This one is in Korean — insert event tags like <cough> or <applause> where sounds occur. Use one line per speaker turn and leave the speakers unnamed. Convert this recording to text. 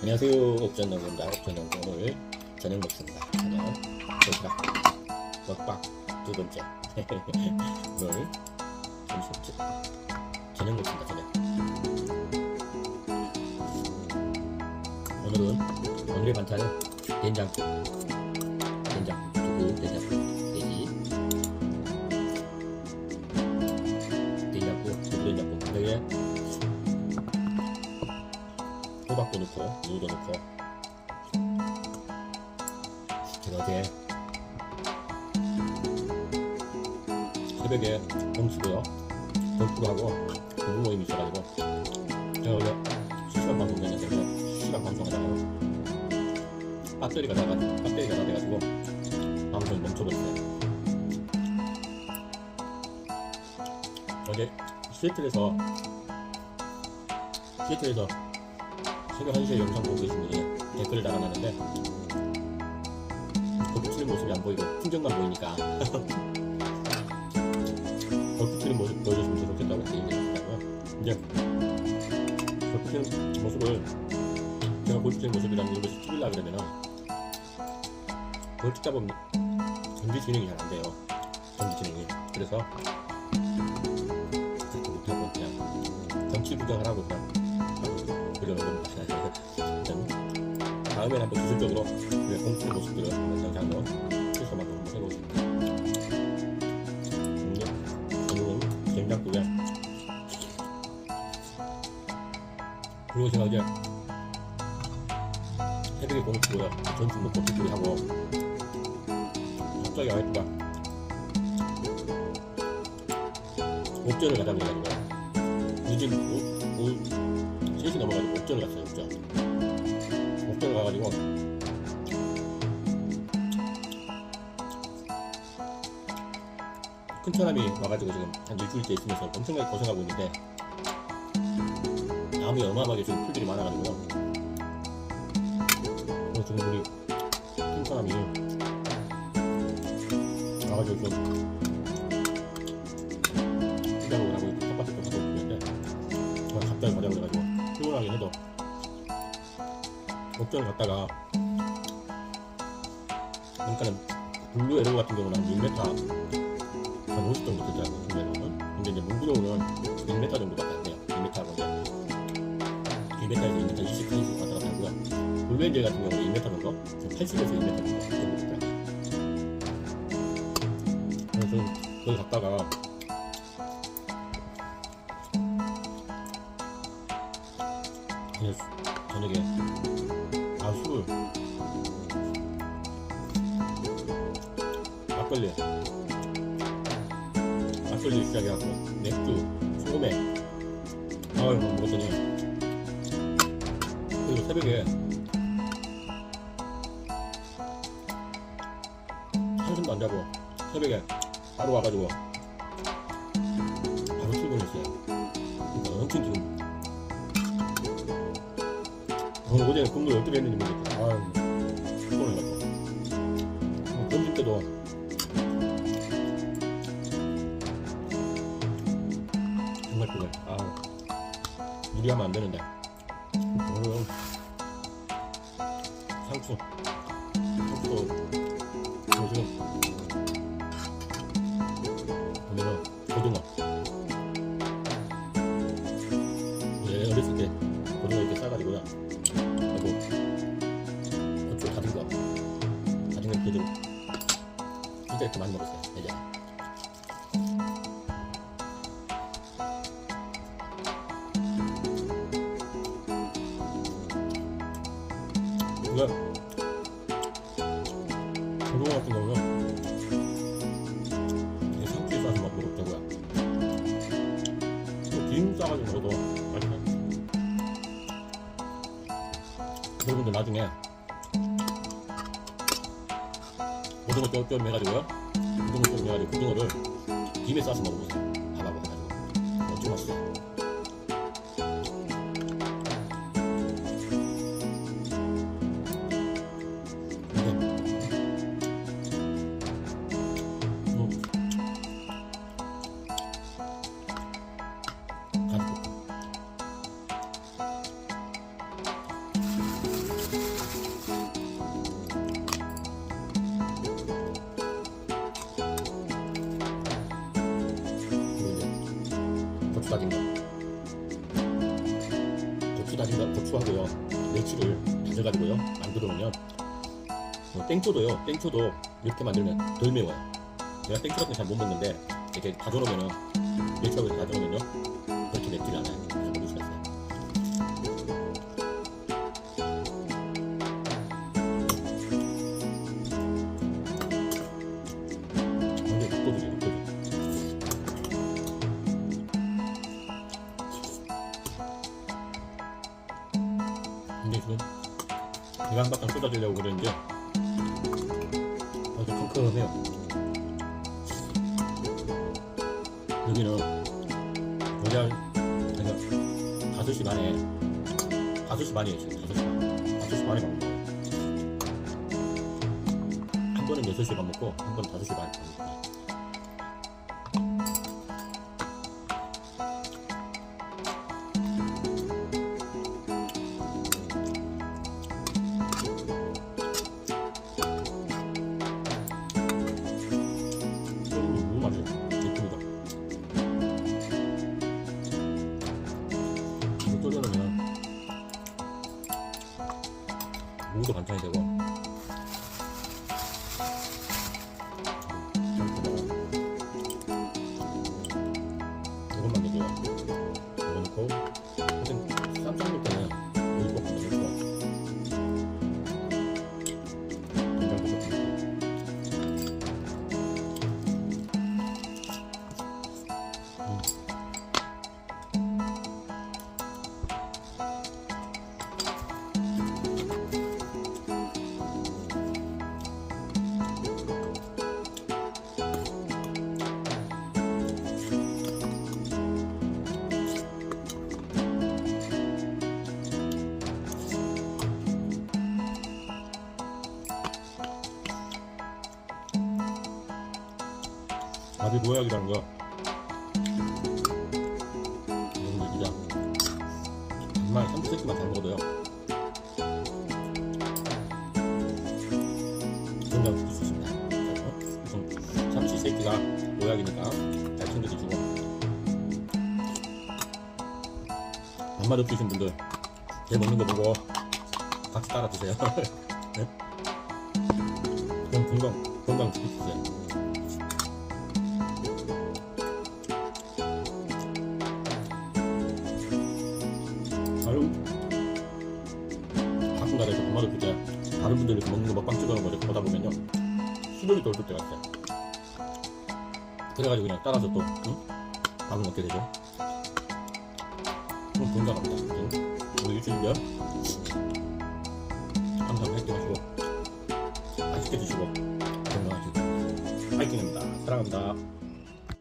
안녕하세요. 옥전농구입니다. 옥전농구 오늘 저녁 먹습니다. 저녁. 도시락 먹방 두 번째. <laughs> 오늘 점심 저녁 먹습니다. 저녁. 오늘은 오늘의 반찬은 된장. 된장. 두부 된장 호박도 넣고 무도 넣고. 어제 새벽에 공수고요. 골프하고 공부 모임이 있어가지고 제가 원래 실시간 방송 되는데 실시간 방송하다가요 배터리가 나가 배터리가 다 돼가지고 방송이 멈춰버렸어요. 어제 시애틀에서 시애틀에서 새벽 1시에 영상 보고 계신 분이 댓글을 달아놨는데 골프 치는 모습이 안 보이고 풍경만 보이니까. <laughs> 골프 치는 모습 보여줬으면 좋겠다고 얘기했더라고요. 이제 골프 치는 모습을 제가 골프 치는 모습이랑 이런 것을 찍으려 그러면은 그걸 찍다 보면 전기 진행이 잘 안 돼요. 전기 진행이. 그래서 그렇게 못하고 그냥 정치 구경을 하고 그냥 겁니다. 일단 다음에는 한번 기술적으로 공치는 모습들을 영상으로 해서 한번 해보겠습니다. 오늘은 된장국에 그리고 제가 이제 새벽에 공치고요. 전주 먹고 뒷풀이 하고 갑자기 와이프가 옥전을 가자고 해가지고 늦 3시 넘어가지고 옥전을 갔어요 옥전. 옥전을 가가지고. 큰 사람이 와가지고 지금 한 일주일째 있으면서 엄청나게 고생하고 있는데 나무에 어마어마하게 지금 풀들이 많아가지고요. 그래서 지금 우리 큰 사람이 와가지고 좀 옥전을 갔다가 그러니까는 블루 에로 같은 경우는 한 6m 한 50 정도 되더라고요 블루 에로는. 근데 이제 문구로는 1m 정도밖에 안 돼요 1m하고 이제 1m에서 2m 20, 30 왔다 갔다 하고요. 블루 엔젤 같은 경우는 2m 정도? 80에서 2m 정도 정도 그래서 좀 거기 갔다가 저녁에 막걸리 막걸리 시작해갖고 맥주 소매 아유 뭐 먹었더니. 그리고 새벽에 한숨도 안 자고 새벽에 바로 와가지고 바로 출근했어요. 그러니까 엄청 지금. 오늘 어제 근무 어떻게 했는지 모르겠다. 아유, 피곤해가지고. 어, 점심 때도 정말 피곤해. 아, 무리하면 안 되는데. 오늘은 상추, 상추도 요즘 오늘은 고등어. 예, 어렸을 때 고등어 이렇게 싸가지고요. 하고 고추 다진 거 다진 거 그대로 진짜 이렇게 많이 먹었어요 예전 에 이거 고등어 같은 경우는. 이게 상추에 싸서 먹어도 되고요 이거 기름 싸가지고 먹어도 맛있어요 여러분들 나중에 고등어 좀 해가지고요. 고등어 좀 해가지고 고등어를 김에 싸서 먹어보세요 멸치를 다져가지고요. 만들어 놓으면 뭐 땡초도요. 땡초도 이렇게 만들면 덜 매워요. 제가 땡초 같은 거 잘 못 먹는데 이렇게 다져놓으면은 멸치하고 다져놓으면요 배가 한 바탕 쏟아지려고 그러는데 아주 컴컴해요. 여기는 여자 제가 5시 반에 5시 반이에요 지금. 5시 반. 5시 반에 밥 먹어요. 한 번은 6시에 밥 먹고 한 번은 5시 반에 밥 먹어요 너무 반찬이 되고 밥이 모약이라는 거 여러분들 진짜 정말 세끼만 잘 먹어도요. 건강 지킬 수 있습니다. 그래서 우선 삼시 세끼가 모약이니까 잘 챙겨 드시고. 밥맛 없으신 분들 제 먹는 거 보고 같이 따라 드세요. <laughs> 네? 건강 건강 지키세요 이렇게 먹는 거 먹방 찍어 놓은 거 보다 보면요. 수분이 돌 때가 있어요. 그래가지고 그냥 따라서 또 응? 밥을 먹게 되죠. 그럼 건강합니다 응? 우리 유튜브요. 항상 화이팅 하시고. 맛있게 드시고. 건강하시고. 화이팅입니다. 사랑합니다